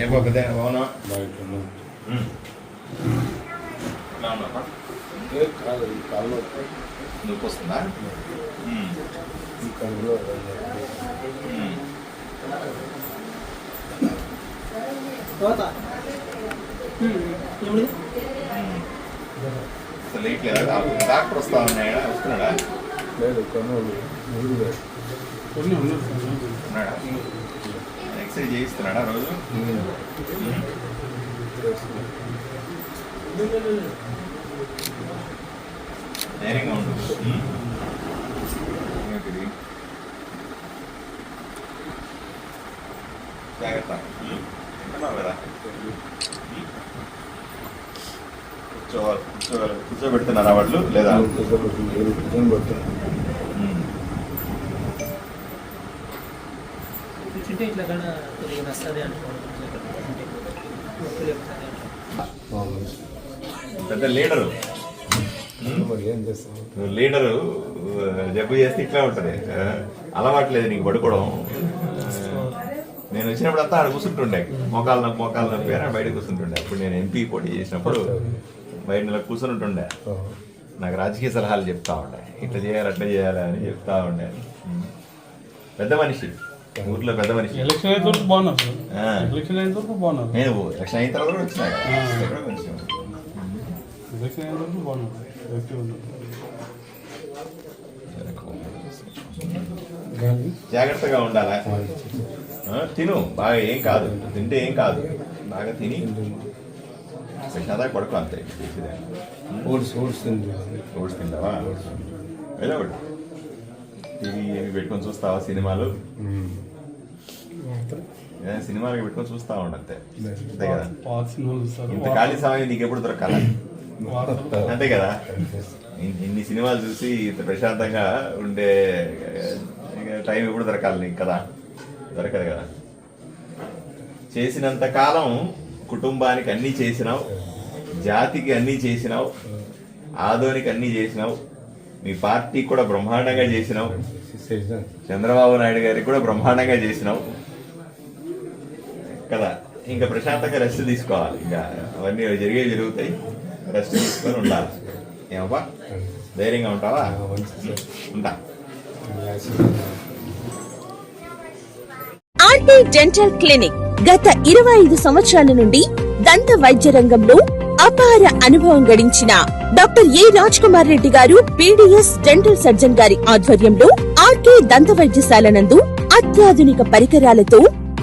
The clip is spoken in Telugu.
ఏం పక్కదే అవునా నొప్పి, వస్తుందా. అసలు లేట్లేదా డాక్టర్ వస్తా ఉన్నాడా వస్తున్నాడా లేదు లేదు ఉన్నాడా ఎక్సర్సైజ్ చేయిస్తున్నాడా రోజు? ధైర్యంగా ఉండు. జాగ్రత్త. కదా? కూర్చోవాలి. కూర్చోవాలి. కూర్చోబెడుతున్నారా వాళ్ళు? లేదా? కూర్చోబెడుతున్నారు కూర్చుంటే ఇట్లా కన్నా కొద్దిగా వస్తుంది పెద్ద లీడరు. లీడరు జబ్బు చేస్తే ఇట్లా ఉంటుంది. అలవాట్లేదు నీకు పడుకోవడం. నేను వచ్చినప్పుడు అంతా ఆడ కూర్చుంటుండే. మోకాలు నొప్పి మోకాలు నొప్పి అని బయట కూర్చుంటుండే. అప్పుడు నేను ఎంపీ పోటీ చేసినప్పుడు బయట నెల కూర్చుని ఉంటుండే నాకు రాజకీయ సలహాలు చెప్తా ఉండే. ఇట్లా చేయాలి అట్లా చేయాలి అని చెప్తా ఉండే. పెద్ద మనిషి. ఊర్లో పెద్ద మనిషి. ఎలక్షన్ అయితే వరకు బాగున్నారు. ఎలక్షన్ అయితే వరకు బాగున్నారు నేను ఎలక్షన్ అయిన తర్వాత వచ్చినా. ఎలక్షన్ వరకు బాగున్నారు జాగ్రత్తగా ఉండాలా? తిను. బాగా ఏం కాదు. తింటే ఏం కాదు. బాగా తిని ప్రశాంతంగా పడుకో అంతే. ఓట్స్ ఓట్స్ తింటుంది ఓట్స్ తింటావా? వెళ్ళవడు టీవీ ఏమి పెట్టుకొని చూస్తావా? సినిమాలు? ఏ, సినిమాలు పెట్టుకొని చూస్తా ఉండు అంతే. అంతే కదా? ఇంత ఖాళీ సమయం నీకు ఎప్పుడు దొరకాల? అంతే కదా? ఇన్- ఇన్ని సినిమాలు చూసి ఇంత ప్రశాంతంగా ఉండే టైం ఎప్పుడు దొరకాలి నీకు కదా? దొరకదు కదా? చేసినంత కాలం కుటుంబానికి అన్నీ చేసినావు జాతికి అన్నీ చేసినావు ఆదోనికి అన్నీ చేసినావు మీ పార్టీ కూడా బ్రహ్మాండంగా చేసినావు చంద్రబాబు నాయుడు గారికి కూడా బ్రహ్మాండంగా చేసినావు కదా. ఇంకా ప్రశాంతంగా రెస్ట్ తీసుకోవాలి. ఇంకా అవన్నీ జరిగే జరుగుతాయి. రెస్ట్ తీసుకొని ఉండాలి. ఏమబ్బా? ధైర్యంగా ఉంటావా? ఉంటా. ఆర్టీ డెంటల్ క్లినిక్ గత ఇరవై ఐదు సంవత్సరాల నుండి దంత వైద్య రంగంలో అపార అనుభవం గడించిన డాక్టర్ ఏ రాజ్ కుమార్ రెడ్డి గారు పీడిఎస్ డెంటల్ సర్జన్ గారి ఆధ్వర్యంలో ఆర్కే దంత వైద్యశాల నందు అత్యాధునిక పరికరాలతో